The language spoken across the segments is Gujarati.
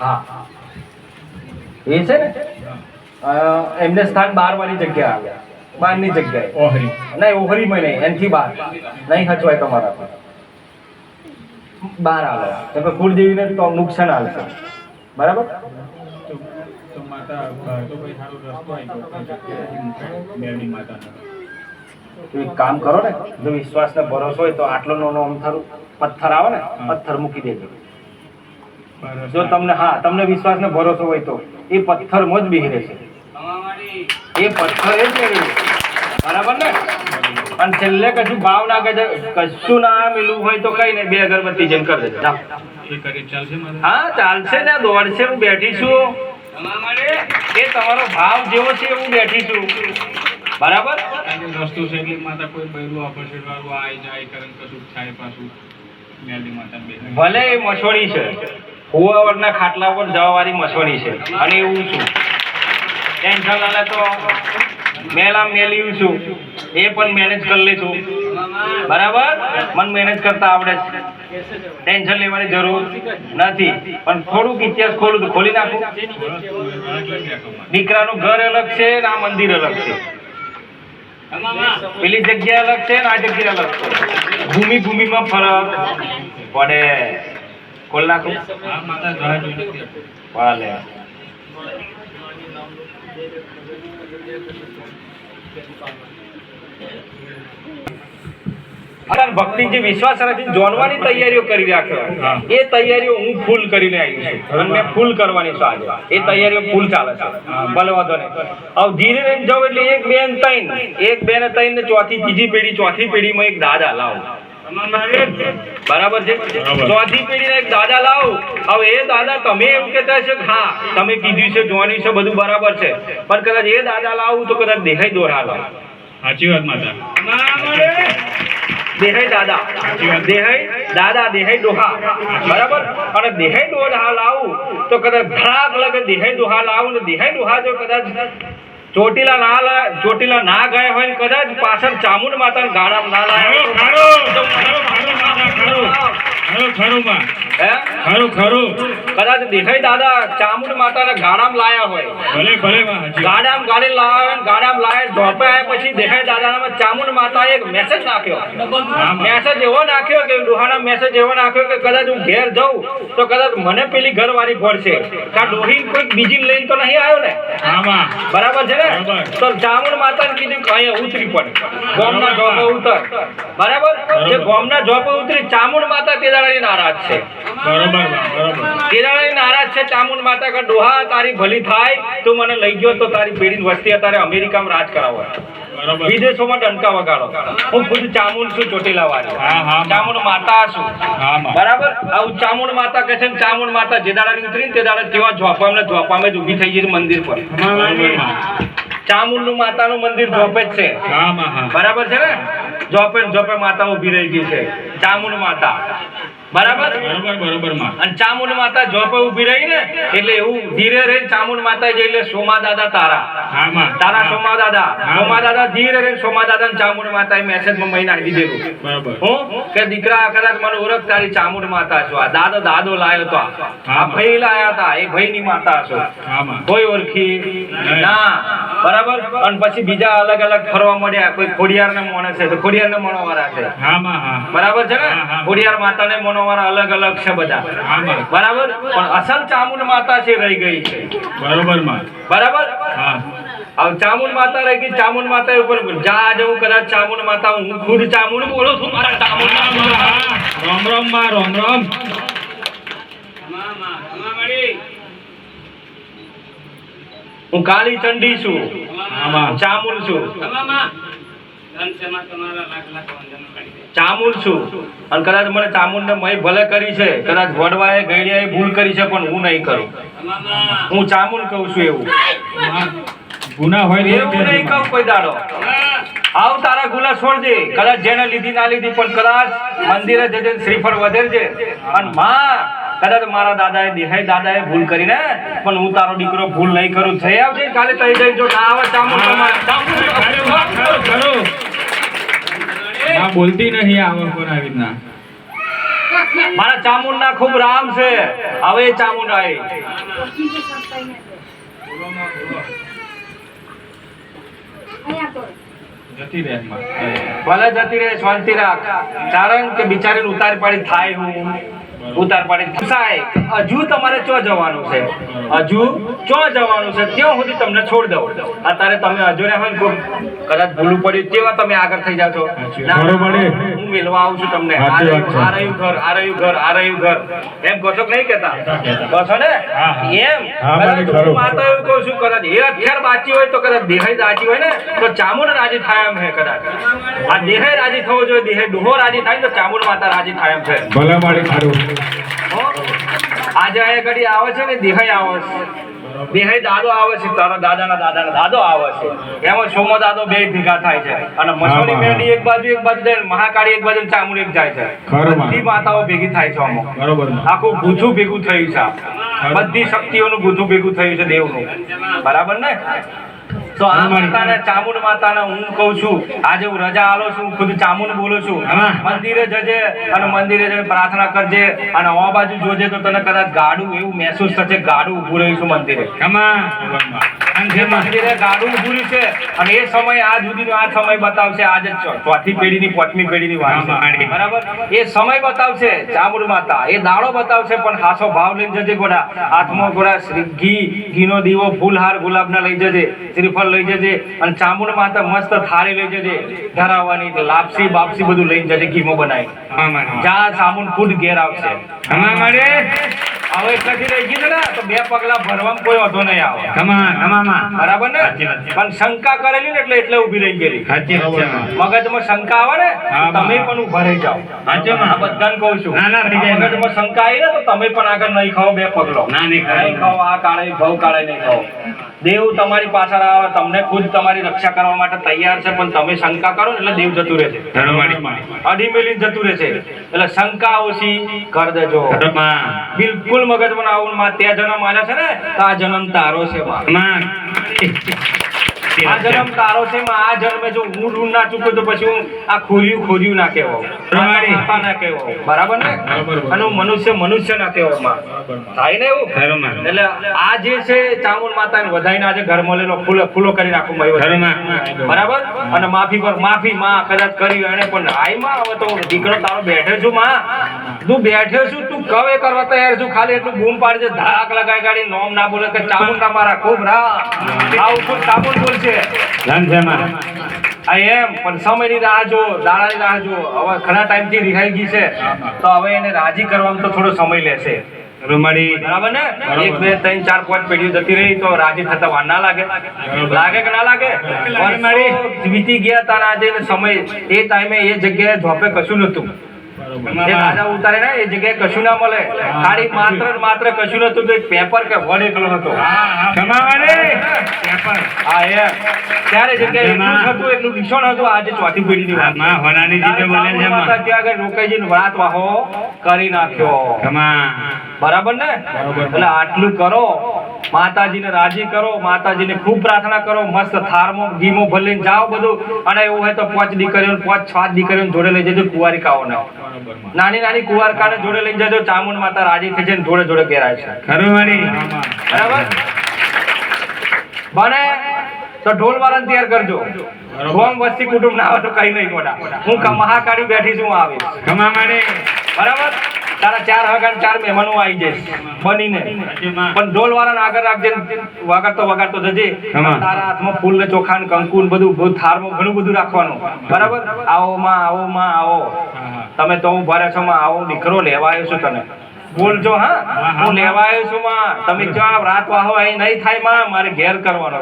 હા. એ છે ને? એમને સ્થાન બાર વાળી જગ્યા આવ્યા. બારની જગ્યાએ. ઓહરી. નહીં ઓહરીમાં નહીં એનથી બાર. નહીં હચવાય તમારા બાર આવે તો કે કુળદેવીને તો નુકસાન આવશે બરાબર? એક કામ કરો ને જો વિશ્વાસ ને ભરોસો હોય તો આટલો નો આમ થારું પથ્થર આવે ને પથ્થર મૂકી દેજો. પર જો તમને હા તમને વિશ્વાસ ને ભરોસો હોય તો. એ પથ્થરમાં જ બેહી રહેશે એ પથ્થર એ જ બરાબર ને? અને છેલ્લે કશું ભાવ ના કહે કશું ના મિલવું હોય તો કઈ નહીં. બે અગરબત્તી જેમ કરી દેજો. હા ચાલશે ને. દોડશે. હું બેઠી છું. એ તમારો ભાવ જેવો છે એવું બેઠી છું. બરાબર? રસ્તો છે એટલે માતા કોઈ બૈરું ઓપોઝિટ વાળું આય જાય કરે કશું થાય પાછું. ભલે એ મસોડી છે. હુવાવરના ખાટલા પર જવાવાળી મસોડી છે. અને એવું છું. ટેન્શન લે તો મેલા મેલ્યું છું. એ પણ મેનેજ કરી લઈશું બરાબર? મને મેનેજ કરતા આવડે છે. ટેન્શન લેવાની જરૂર નથી. પણ થોડુંક ઇતિહાસ ખોલું ખોલી નાખું. દીકરાનું ઘર અલગ છે ને આ મંદિર અલગ છે. પેલી જગ્યા અલગ છે ને આ જગ્યા અલગ છે. ભૂમિ ભૂમિમાં ફરક પડે કોલ નાખું. ભલે ભક્તિ જે વિશ્વાસ રાખી જોડવાની તૈયારીઓ કરી રાખ્યો. એ તૈયારીઓ હું ફૂલ કરીને આવી છું. અને મેં ફૂલ કરવાની છું આજે. એ તૈયારીઓ ફૂલ ચાલે છે. ભલે વાંધો નહીં. હવે ધીરે ધીરે જાઉં એટલે એક બેન ત્રણ. એક બેન ત્રણ ને ચોથી ત્રીજી પેઢી ચોથી પેઢીમાં એક દાદા લાવો. બરાબર છે? ચોથી પેઢીના એક દાદા લાવો. હવે એ દાદા તમે એવું કહેતા છે હા તમે કીધું છે જોવાનું છે બધું બરાબર છે. પણ કદાચ એ દાદા લાવું તો કદાચ દેહાઈ દોરા લાવ સાચી વાત માતા. દેહાઈ દાદા. દેહાઈ દાદા દેહાઈ ડોહા બરાબર? અને દેહાઈ દોહા લાવું તો કદાચ ધડાક લગે દેહાઈ ડોહા લાવું ને દેહાઈ ડોહા જો કદાચ ચોટીલા ના ચોટીલા ના ગયા હોય કદાચ પાછળ ચામુંડ માતા ગાળા ના લાયા ખરો, હોય ખરો, તો- ખરો, ખરો, માતા, ખરો. ખરો, ખરો, માં. હે? ખરો, ખરો. કદાચ દેખાય દાદા ચામુંડ માતાના ગાડામાં લાયા હોય. ભલે ભલે માં સાચી વાત. ગાડામાં ગાડી લાવ્યા હોય ને ગાડામાં લાવે ઢોપે પછી દેખાય દાદાના ચામુંડ માતાએ એક મેસેજ નાખ્યો. મેસેજ એવો નાખ્યો કે ડોહાના મેસેજ એવો નાખ્યો કે કદાચ હું ઘેર જાઉં તો કદાચ મને પેલી ઘરવાળી પડશે કા ડોહી કોઈ બીજી લઈને તો નહીં આવ્યો ને? બરાબર છે ને? તો ચામુંડ માતાને કીધું કે અહીંયા ઉતરી પડે. ગોમના જોબ ઉતર. બરાબર? જે ગોમના જોબ ઉતરી ચામુંડ માતા તે દાડાની નારાજ છે. બરોબર બરોબર. નારાજ છે ચામુંડ માતા કે ડોહા તારી ભલી થાય તું મને લઈ ગયો તો તારી પેઢી વસ્તી તારે અમેરિકામાં રાજ કરાવો. વિદેશોમાં ડંકા વગાડો. હું ખુદ ચામુંડ છું ચોટીલા વાળી. ચામુંડ માતા છું. બરાબર? આવું ચામુંડ માતા કહે છે ને ચામુંડ માતા જે દાડા ઉતરી ને તે દાડા તેવા ઝોપામાં ઝોપામાં જ ઊભી થઈ ગઈ મંદિર પર. ચામુંડ માતાનું મંદિર ઝોપે જ છે. બરાબર છે ને? જોપે ઝોપે માતા ઊભી રહી ગઈ છે. ચામુંડ માતા. બરાબર? બરોબર બરોબરમાં. અને ચામુંડ માતા જોપે ઊભી રહી ને એટલે એવું ધીરે રહીને ચામુંડ માતા જઈ એટલે સોમા દાદા તારા. હા માં. તારા સોમા દાદા. સોમા દાદા ધીરે રહીને સોમા દાદા ને ચામુંડ માતાએ મેસેજમાં મહી નાખી દીધેલું. બરોબર. હું? કે દીકરા કદાચ મને ઓળખ તારી ચામુંડ માતા છો. આ દાદો દાદો લાયો તો આ. ભાઈ લાયા હતા એ ભાઈની માતા છો. કોઈ ઓળખી? ના. બરાબર? અને પછી બીજા અલગ અલગ ફરવા મળ્યા. કોઈ ખોડિયાર ને મોણે છે તો ખોડિયાર ને મોણવાળા છે. હા માં હા. બરાબર છે ને? ખોડિયાર માતા ને માતાને મનોવાળા અલગ અલગ છે બધા. બરાબર. પણ અસલ ચામુંડ માતા છે રહી ગઈ છે. બરાબર બરાબર? હા. હવે ચામુંડ માતા રહી ગઈ ચામુંડ માતા ઉપર જા આજે હું કદાચ ચામુંડ માતા હું ખુદ ચામુંડ બોલું છું મારા ચામુંડ રામ રામમાં રામ રામ. હું કાલી ચંડી છું ચામુંડ છું. ચામુંડ છું અને કદાચ મને ચામુંડ ને મય ભલે કરી છે કદાચ વડવાએ ગઈડિયાએ ભૂલ કરી છે પણ હું નહીં કરું હું ચામુંડ કહું છું એવું ગુના હોય એવું નહીં કહું કોઈ દાડો આવ તારા ગુલા છોડ કદાચ જેને લીધી ના લીધી પણ કદાચ મંદિરે જજે ને શ્રીફળ વધે છે અને માં કદાચ મારા દાદાએ દેહાઈ દાદાએ ભૂલ કરીને પણ હું તારો દીકરો ભૂલ નહીં કરું થઈ આવજે કાલે તઈ જઈ જો ના આવે ચામુંડ તમારે. ના બોલતી નહીં આ વખત આવી રીતના મારા ચામુંડના ખૂબ રામ છે. હવે ચામુંડા ચામુંડ જતી રહે ભલે જતી રહે શાંતિ રાખ. કારણ કે બિચારી ઉતારી પાડી થાય હું. ઉતાર પાડી સાહેબ હજુ તમારે ચો જવાનું છે? હજુ ચો જવાનું છે? ત્યાં સુધી તમને છોડ દઉં. અત્યારે તમે હજુ ને હોય કદાચ ભૂલું પડ્યું તેવા તમે આગળ થઈ જાઓ છો. મિલવા આવું છું તમને. આ રહ્યું ઘર આ રહ્યું ઘર આ રહ્યું ઘર. એમ છો નહીં કહેતા. કહો છો ને? હા, હા. એમ. હા. હું માતા એવું કહું છું કદાચ એ અત્યાર બાચી હોય તો કદાચ દેહાઈ રાજી હોય ને તો ચામુંડ રાજી થાય એમ છે કદાચ. આ દેહાઈ રાજી થવો જોઈએ દેહાઈ ડોહો રાજી થાય તો ચામુંડ માતા રાજી થાય એમ છે. ભલે મારી ખરું આજે આ ઘડી આવે છે ને દેહાઈ આવે છે. દેહાઈ દાદો આવે છે તારા દાદાના દાદાના દાદો આવે છે. એમાં સોમો દાદો બે ભેગા થાય છે. અને મસોની હા, એક બાજુ એક બાજુ જાય મહાકાળી એક બાજુ ચામુંડ એક જાય છે. બધી માતાઓ ભેગી થાય છે આમાં. બરોબર આખું ભૂથું ભેગું થયું છે બધી શક્તિઓનું ભૂથું ભેગું થયું છે દેવનું. બરાબર ને? તો આ માતાને ચામુંડ માતાને હું કહું છું આજે હું રજા આલો છું હું ખુદ ચામુંડ બોલું છું. મંદિરે જજે અને મંદિરે જઈને પ્રાર્થના કરજે અને આ બાજુ જોજે તો તને કદાચ ગાડું એવું મહેસૂસ થશે ગાડું ઉભું રહ્યું છું મંદિરે. જે મંદિરે ગાડું છે અને એ સમય આજ સુધીનો આ સમય બતાવશે આજે ચો- ચોથી પેઢીની પાંચમી પેઢીની વાત બરાબર? એ સમય બતાવશે ચામુંડ માતા. એ દાડો બતાવશે પણ હાસો ભાવ લઈને જજે ગોડા. હાથમાં શ્રી ઘી ઘીનો દીવો ફૂલહાર ગુલાબના લઈ જજે શ્રીફળ લઈ જજે અને ચામુંડ માતા મસ્ત થાળી લઈ જજે. ધરાવવાની લાપસી બાપસી બધું લઈને જજે ઘીમો બનાવી જ્યાં ચામુંડ ફૂડ ઘેર આવશે. હવે એટલાથી રહી ગયું ને તો બે પગલા ભરવામાં કોઈ વાંધો નહીં આવે. બરાબર ને? પણ શંકા કરેલી ને એટલે એટલે ઊભી રહી ગયેલી. મગજમાં શંકા આવે ને તમે પણ ઊભા રહી જાઓ. સાચું આ બધાને કહું છું. ના, ના, રહી જાય. મગજમાં શંકા આવી ને તો તમે પણ આગળ નહીં ખાઓ બે પગલો. ના. નહીં ખાઓ આ કાળે ભવ કાળે નહીં ખાઓ. દેવ તમારી પાછળ આવે તમને ખુદ તમારી રક્ષા કરવા માટે તૈયાર છે પણ તમે શંકા કરો ને એટલે દેવ જતું રહે છે. અઢી મિલી જતું રહે છે. એટલે શંકા ઓછી કર દેજો. બિલકુલ મગજમાં બનાવું માં ત્યાં જન્મ આવ્યા છે ને તો આ જન્મ તારો છે માં. આ જન્મ તારો છે માં આ જન્મે જો હું ઋણ ના ચૂકું તો પછી હું આ ખોર્યું ખોર્યું ના કહેવો માતા ના કહેવો બરાબર ને? અને મનુષ્ય મનુષ્ય ના કહેવો માં થાય ને એવું? એટલે આ જે છે ચામુંડ માતાને વધાઈને આજે ઘર લેલો ફૂલો ફૂલો કરી નાખું બરાબર? અને માફી પર માફી માં કદાચ કરી એને પણ હાયમાં હવે તો દીકરો તારો બેઠે છું માં. તું બેઠ્યો છું તું કવે કરવા તૈયાર છું. ખાલી એટલું બૂમ પાડજે. ધાક લગાઈ ગાડી નોમ ના બોલે કે ચામુંડ ના મારા ખૂબ રા આ ઉપર ચામુંડ બોલશે. આ એમ પણ સમયની રાહ જો દાડાની રાહ જો હવે ઘણા ટાઈમથી રિહાઈ ગઈ છે. તો હવે એને રાજી કરવામાં તો થોડો સમય લેશે. બરાબર. ને? એક બે ત્રણ ચાર પાંચ પેઢીઓ જતી રહી તો રાજી થતા વાર ના લાગે. લાગે કે ના લાગે? વર્ષો વીતી ગયા તારા આજે સમય. એ ટાઈમે એ જગ્યાએ જોપે કશું નતું જે રાજા ઉતારે ને એ જગ્યાએ કશું ના મળે. ખાલી માત્ર માત્ર કશું નતું તો એક પેપર કે વડ એકલો હતો. હા એમ ત્યારે જગ્યાએ એટલું હતું એટલું ભીષણ હતું આજે ચોથી પેઢીની વાત. માં હોનાની ત્યારે ચામુંડ માતા ત્યાં આગળ રોકાઈ વાત વાહો કરી નાખ્યો. બરાબર ને? એટલે આટલું કરો માતાજીને રાજી કરો માતાજીને ખૂબ પ્રાર્થના કરો મસ્ત થારમો ઘીમો ભલે જાઓ બધું. અને એવું હોય તો પાંચ દીકરીઓ પાંચ છ દીકરીઓ જોડે લઈ જજો કુંવારિકાઓને. નાની નાની કુંવારિકાને જોડે લઈ જજો ચામુંડ માતા રાજી થઈ છે ને જોડે જોડે પહેરાય છે. બરાબર? બને. તો ઢોલ વાળાને તૈયાર કરજો. ગોમ વસ્તી કુટુંબ ના આવે તો કઈ નહીં મોટા હું મહાકાળી બેઠી છું હું આવીશ. બરાબર? તારા ચાર વાગ્યા ચાર મહેમાનો આવી જશે બનીને. પણ ઢોલ વાળા આગળ રાખજે વગાડતો વગાડતો જજે. તારા હાથમાં ફૂલ ને ચોખા ને કંકુ ને બધું બધું થાળમાં ઘણું બધું રાખવાનું. બરાબર? આવો માં આવો માં આવો. તમે તો હું ભરે છો માં આવો દીકરો લેવા આવ્યો છું તને. બોલજો હા? હું લેવા આવ્યો છું માં. તમે ક્યાં રાત વાહો અહીં નહીં થાયમાં. મારે ઘેર કરવાનો.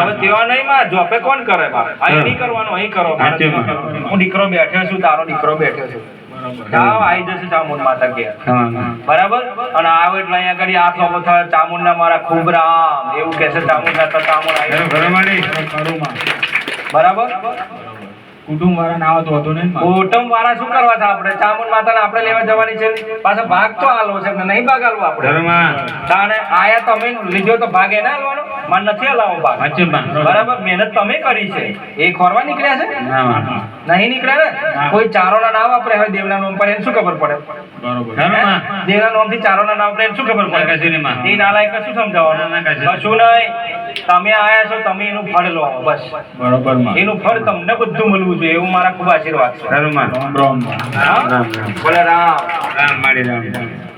હવે તેવા નહીં માં. જોપે કોણ કરે બા અહીં નહીં કરવાનો અહીં કરો. હું દીકરો બેઠ્યો છું તારો દીકરો બેઠ્યો છું. બરાબર? કુટુંબ વાળા ના આવતો હતો ને માં. કુટુંબ વાળા શું કરવા છે આપણે? ચામુંડ માતાને આપણે લેવા જવાની છે પાછા ભાગ તો હાલવો છે નહીં ભાગ હાલવો આપણે. તાણે આયા તમે લીધો તો ભાગ ના હાલવાનો મને નથી હલાવો સાચું બરાબર. મહેનત તમે કરી છે. એ ખોરવા નીકળ્યા છે? નહીં નીકળ્યા ને? કોઈ ચારોના નામ આપણે હવે દેવના નામ પર એને શું ખબર પડે? દેવના નામથી દેવના ના ચારોના નામ પર એને શું ખબર ના, કશું પડે? માં. એ નાલાયક શું સમજાવવાનું? ના, ના, કશું કશું નહીં. તમે આયા છો તમે એનું ફળ લો બસ. બરોબર એનું ફળ તમને બધું મળવું જોઈએ એવું મારા ખૂબ આશીર્વાદ છે. રામ? રામ. રામ. રામ રામ રામ.